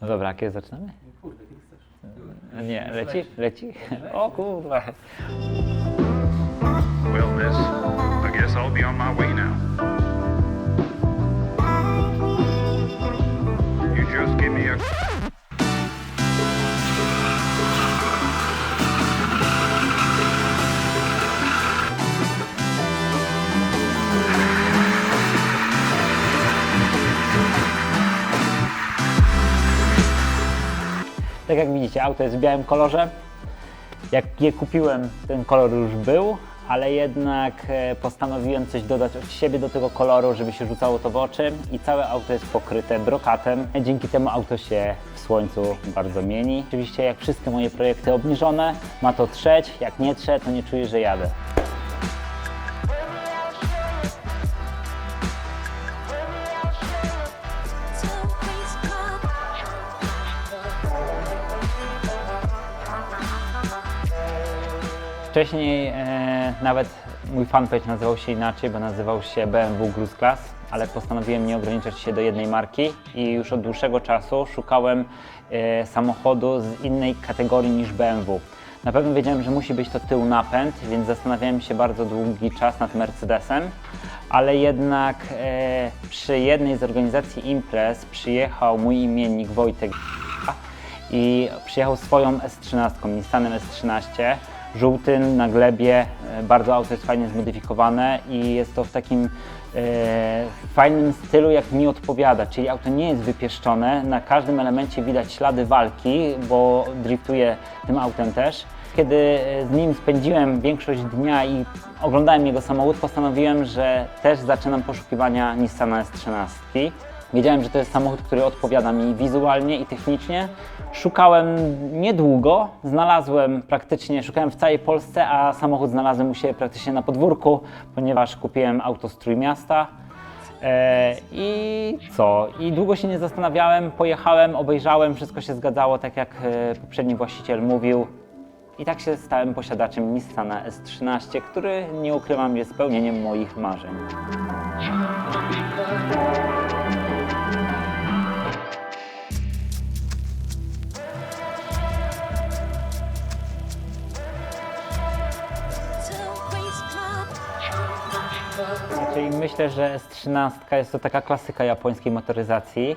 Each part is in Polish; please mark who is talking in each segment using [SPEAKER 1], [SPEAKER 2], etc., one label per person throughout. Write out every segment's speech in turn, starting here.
[SPEAKER 1] No dobra, kiedy zaczynamy?
[SPEAKER 2] Kurde, kiedy chcesz.
[SPEAKER 1] Nie, leci? Leci? O kurwa.
[SPEAKER 3] Well, miss, I guess I'll be on my way now.
[SPEAKER 1] Tak jak widzicie, auto jest w białym kolorze. Jak je kupiłem, ten kolor już był, ale jednak e, postanowiłem coś dodać od siebie do tego koloru, żeby się rzucało to w oczy i całe auto jest pokryte brokatem. Dzięki temu auto się w słońcu bardzo mieni. Oczywiście jak wszystkie moje projekty obniżone, ma to trzeć, jak nie trze, to nie czuję, że jadę. Wcześniej e, nawet mój fanpage nazywał się inaczej, bo nazywał się BMW Gruz Class, ale postanowiłem nie ograniczać się do jednej marki i już od dłuższego czasu szukałem e, samochodu z innej kategorii niż BMW. Na pewno wiedziałem, że musi być to tył napęd, więc zastanawiałem się bardzo długi czas nad Mercedesem, ale jednak e, przy jednej z organizacji imprez przyjechał mój imiennik Wojtek i przyjechał swoją S13, Nissanem S13, żółtym na glebie. E, Bardzo auto jest fajnie zmodyfikowane i jest to w takim e, fajnym stylu, jak mi odpowiada, czyli auto nie jest wypieszczone, na każdym elemencie widać ślady walki, bo driftuję tym autem też. Kiedy e, z nim spędziłem większość dnia i oglądałem jego samochód, postanowiłem, że też zaczynam poszukiwania Nissana S13. Wiedziałem, że to jest samochód, który odpowiada mi wizualnie i technicznie. Szukałem niedługo, znalazłem praktycznie, szukałem w całej Polsce, a samochód znalazłem u siebie praktycznie na podwórku, ponieważ kupiłem auto z Trójmiasta. E, I co? I długo się nie zastanawiałem, pojechałem, obejrzałem, wszystko się zgadzało tak jak e, poprzedni właściciel mówił. I tak się stałem posiadaczem Nissana S13, który nie ukrywam jest spełnieniem moich marzeń. Czyli myślę, że S13 jest to taka klasyka japońskiej motoryzacji.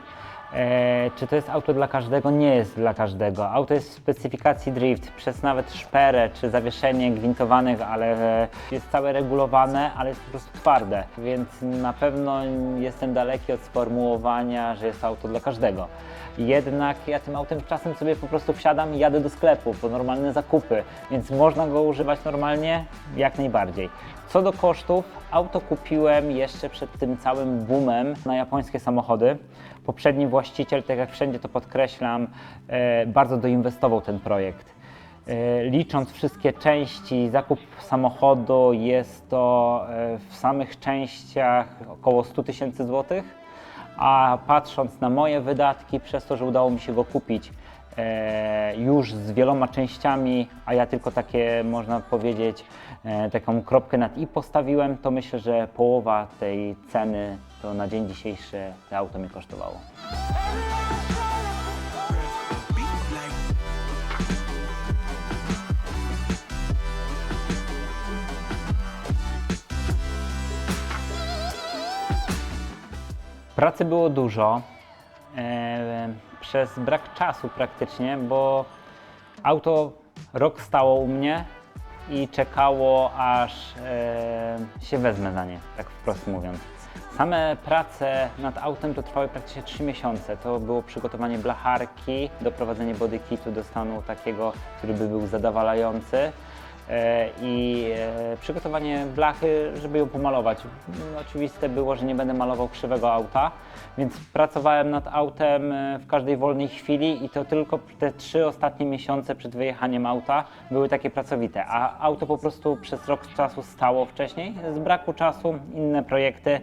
[SPEAKER 1] E, czy to jest auto dla każdego? Nie jest dla każdego. Auto jest w specyfikacji drift, przez nawet szperę czy zawieszenie gwintowanych, ale e, jest całe regulowane, ale jest po prostu twarde, więc na pewno jestem daleki od sformułowania, że jest to auto dla każdego. Jednak ja tym autem czasem sobie po prostu wsiadam i jadę do sklepu po normalne zakupy, więc można go używać normalnie, jak najbardziej. Co do kosztów, auto kupiłem jeszcze przed tym całym boomem na japońskie samochody. Poprzedni właściciel, tak jak wszędzie to podkreślam, e, bardzo doinwestował ten projekt. E, Licząc wszystkie części, zakup samochodu jest to e, w samych częściach około 100 tysięcy złotych, a patrząc na moje wydatki, przez to, że udało mi się go kupić już z wieloma częściami, a ja tylko takie, można powiedzieć, e, taką kropkę nad i postawiłem, to myślę, że połowa tej ceny to na dzień dzisiejszy to auto mi kosztowało. Pracy było dużo, e, przez brak czasu praktycznie, bo auto rok stało u mnie i czekało, aż e, się wezmę za nie, tak wprost mówiąc. Same prace nad autem to trwały praktycznie 3 miesiące. To było przygotowanie blacharki, doprowadzenie body kitu do stanu takiego, który by był zadowalający i e, przygotowanie blachy, żeby ją pomalować. No, Oczywiste było, że nie będę malował krzywego auta, więc pracowałem nad autem e, w każdej wolnej chwili i to tylko te trzy ostatnie miesiące przed wyjechaniem auta były takie pracowite, a auto po prostu przez rok czasu stało wcześniej z braku czasu, inne projekty,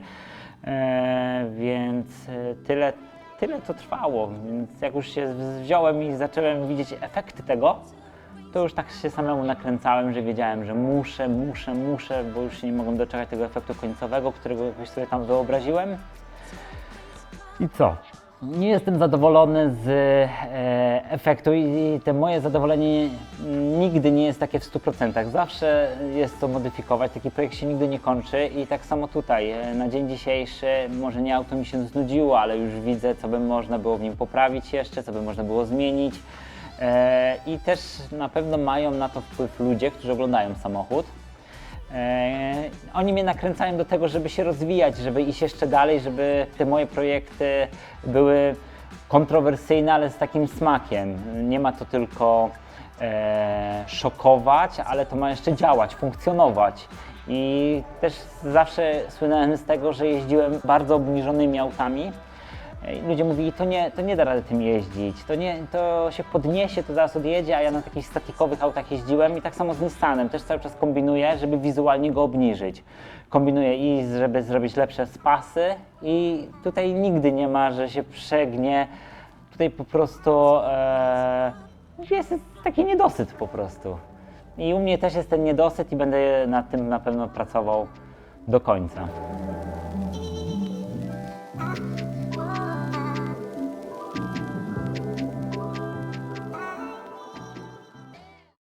[SPEAKER 1] e, więc e, tyle, tyle to trwało, więc jak już się wziąłem i zacząłem widzieć efekty tego, to już tak się samemu nakręcałem, że wiedziałem, że muszę, muszę, muszę, bo już się nie mogłem doczekać tego efektu końcowego, którego jakoś sobie tam wyobraziłem. I co? Nie jestem zadowolony z e, efektu i, i te moje zadowolenie nigdy nie jest takie w 100%. Zawsze jest to modyfikować, taki projekt się nigdy nie kończy i tak samo tutaj. E, Na dzień dzisiejszy może nie auto mi się znudziło, ale już widzę, co by można było w nim poprawić jeszcze, co by można było zmienić. E, I też na pewno mają na to wpływ ludzie, którzy oglądają samochód. E, oni mnie nakręcają do tego, żeby się rozwijać, żeby iść jeszcze dalej, żeby te moje projekty były kontrowersyjne, ale z takim smakiem. Nie ma to tylko e, szokować, ale to ma jeszcze działać, funkcjonować. I też zawsze słynąłem z tego, że jeździłem bardzo obniżonymi autami. Ludzie mówili, to nie, to nie da rady tym jeździć, to, nie, to się podniesie, to zaraz odjedzie, a ja na takich statikowych autach jeździłem i tak samo z Nissanem, też cały czas kombinuję, żeby wizualnie go obniżyć. Kombinuję i żeby zrobić lepsze spasy i tutaj nigdy nie ma, że się przegnie, tutaj po prostu e, jest taki niedosyt po prostu. I u mnie też jest ten niedosyt i będę nad tym na pewno pracował do końca.